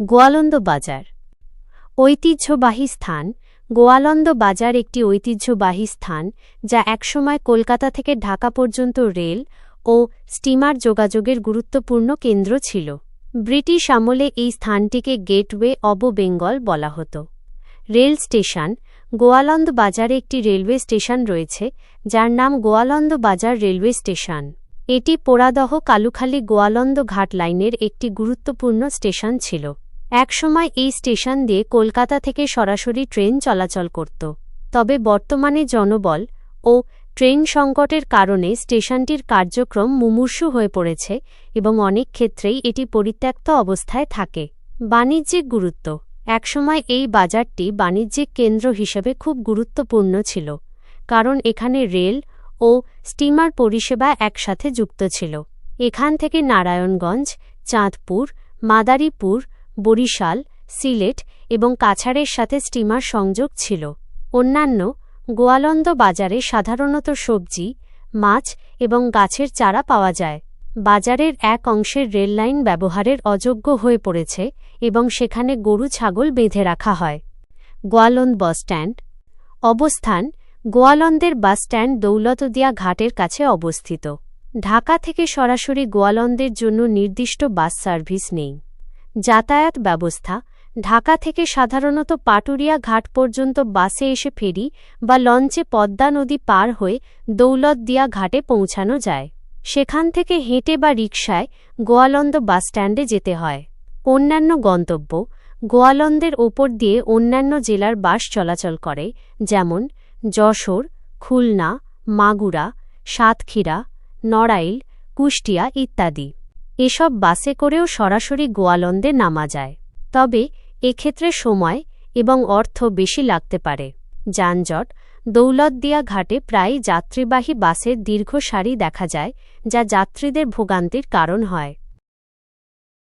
গোয়ালন্দ বাজার ঐতিহ্যবাহী স্থান। গোয়ালন্দ বাজার একটি ঐতিহ্যবাহী স্থান যা একসময় কলকাতা থেকে ঢাকা পর্যন্ত রেল ও স্টিমার যোগাযোগের গুরুত্বপূর্ণ কেন্দ্র ছিল। ব্রিটিশ আমলে এই স্থানটিকে গেটওয়ে অব বেঙ্গল বলা হতো। Rail station. গোয়ালন্দ বাজারে একটি রেলওয়ে স্টেশন রয়েছে, যার নাম গোয়ালন্দ বাজার রেলওয়ে স্টেশন। এটি পোড়াদহ কালুখালী গোয়ালন্দ ঘাট লাইনের একটি গুরুত্বপূর্ণ স্টেশন ছিল। একসময় এই স্টেশন দিয়ে কলকাতা থেকে সরাসরি ট্রেন চলাচল করত। তবে বর্তমানে জনবল ও ট্রেন সংকটের কারণে স্টেশনটির কার্যক্রম মুমূর্ষু হয়ে পড়েছে এবং অনেক ক্ষেত্রেই এটি পরিত্যক্ত অবস্থায় থাকে। বাণিজ্যিক গুরুত্ব। একসময় এই বাজারটি বাণিজ্যিক কেন্দ্র হিসেবে খুব গুরুত্বপূর্ণ ছিল, কারণ এখানে রেল ও স্টিমার পরিষেবা একসাথে যুক্ত ছিল। এখান থেকে নারায়ণগঞ্জ, চাঁদপুর, মাদারীপুর বরিশাল, সিলেট এবং কাছাড়ের সাথে স্টিমার সংযোগ ছিল। অন্যান্য গোয়ালন্দ বাজারে সাধারণত সবজি, মাছ এবং গাছের চারা পাওয়া যায়। বাজারের এক অংশের রেললাইন ব্যবহারের অযোগ্য হয়ে পড়েছে এবং সেখানে গরু ছাগল বেঁধে রাখা হয়। গোয়ালন্দ বাসস্ট্যান্ড অবস্থান, গোয়ালন্দের বাসস্ট্যান্ড দৌলতদিয়া ঘাটের কাছে অবস্থিত। ঢাকা থেকে সরাসরি গোয়ালন্দের জন্য নির্দিষ্ট বাস সার্ভিস নেই। যাতায়াত ব্যবস্থা, ঢাকা থেকে সাধারণত পাটুরিয়া ঘাট পর্যন্ত বাসে এসে ফেরি বা লঞ্চে পদ্মা নদী পার হয়ে দৌলতদিয়া ঘাটে পৌঁছানো যায়। সেখান থেকে হেঁটে বা রিকশায় গোয়ালন্দ বাসস্ট্যান্ডে যেতে হয়। অন্যান্য গন্তব্য, গোয়ালন্দের ওপর দিয়ে অন্যান্য জেলার বাস চলাচল করে, যেমন যশোর, খুলনা, মাগুরা, সাতক্ষীরা, নড়াইল, কুষ্টিয়া ইত্যাদি। এসব বাসে করেও সরাসরি গোয়ালন্দে নামা যায়। তবে, এক্ষেত্রে সময় এবং অর্থ বেশি লাগতে পারে। যানজট, দৌলতদিয়া ঘাটে প্রায় যাত্রীবাহী বাসের দীর্ঘ সারি দেখা যায়, যা যাত্রীদের ভোগান্তির কারণ হয়।